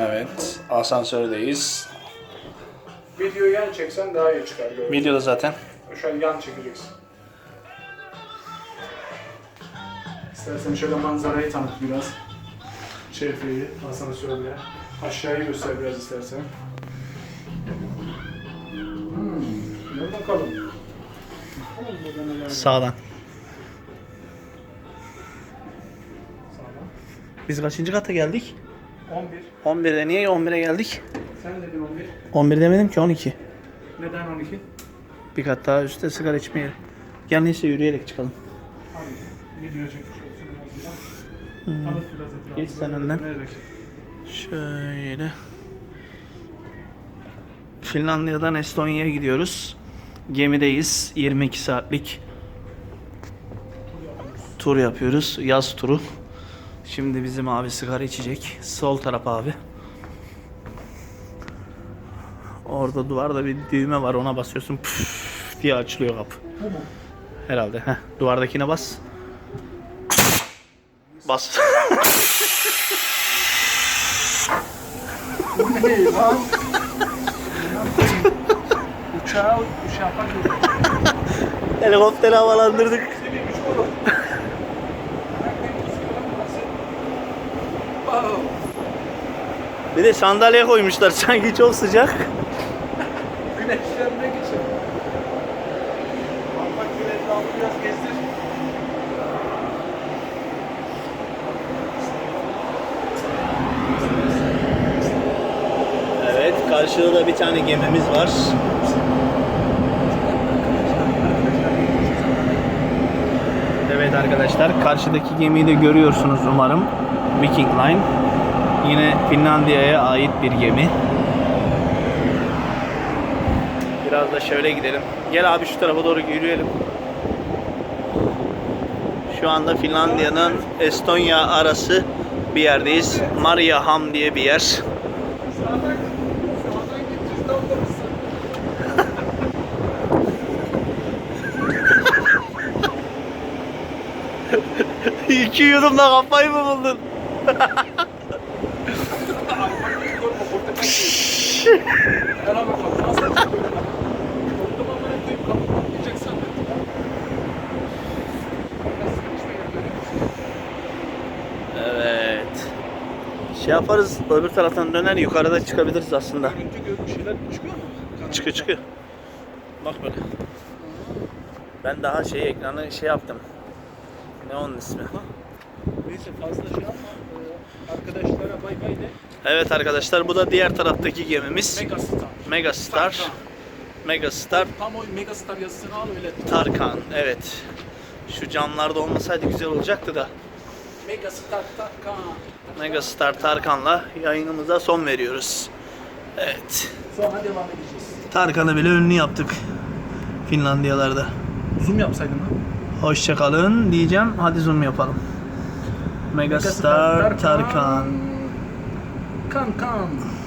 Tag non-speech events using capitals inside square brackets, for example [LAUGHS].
Evet, asansördeyiz. Videoyu yan çeksen daha iyi çıkar. Böyle. Videoda zaten. Şu an yan çekeceksin. İstersen şöyle manzarayı tanıt biraz. Şerifiye'yi, asansörle. Aşağıyı göster biraz istersen. Hmm, gel bakalım. Bakalım burada neler var. Sağdan. Sağdan. Biz kaçıncı kata geldik? 11. 11'de niye 11'e geldik? Sen dedin 11. 11 demedim ki 12. Neden 12? Bir kat daha üstte sigara içmeyelim. Gel neyse yürüyerek çıkalım. Hadi. Video çekmiş olsun. Geç sen önden. Şöyle. Finlandiya'dan Estonya'ya gidiyoruz. Gemideyiz. 22 saatlik tur yapıyoruz. Yaz turu. Şimdi bizim abi sigara içecek. Sol taraf abi. Orada duvarda bir düğme var ona basıyorsun püf diye açılıyor kapı. Herhalde. Heh, duvardakine bas. Bas. Ne lan? Uçağı uçağı bak. Helikopteri havalandırdık. Bir de sandalye koymuşlar [LAUGHS] sanki çok sıcak. Güneşlenmek için. Bak bir etrafı biraz gezdir. Evet, karşıda da bir tane gemimiz var. Evet arkadaşlar, karşıdaki gemiyi de görüyorsunuz umarım. Viking Line. Yine Finlandiya'ya ait bir gemi. Biraz da şöyle gidelim. Gel abi şu tarafa doğru yürüyelim. Şu anda Finlandiya'nın Estonya arası bir yerdeyiz. Mariehamn diye bir yer. [LAUGHS] İki yudumda kafayı mı buldun? [LAUGHS] Evet. Şey yaparız, öbür taraftan döner yukarıda çıkabiliriz aslında. Çıkıyor çıkıyor. Bak böyle. Ben daha şey ekranı şey yaptım. Ne onun ismi? Neyse fazla şey yapma. Ee, Arkadaşlara bay bay de. Evet arkadaşlar bu da diğer taraftaki gemimiz. Megastar. Megastar. Tarkan. Megastar Tam o Megastar yazısını al öyle. Tarkan. Evet. Şu camlarda olmasaydı güzel olacaktı da. Megastar Tarkan. Megastar Tarkan'la yayınımıza son veriyoruz. Evet. Sonra devam edeceğiz. Tarkan'ı bile ünlü yaptık. Finlandiyalarda. Zoom yapsaydın ha. Hoşçakalın diyeceğim. Hadi zoom yapalım. Megastar Tarkan. Come, come.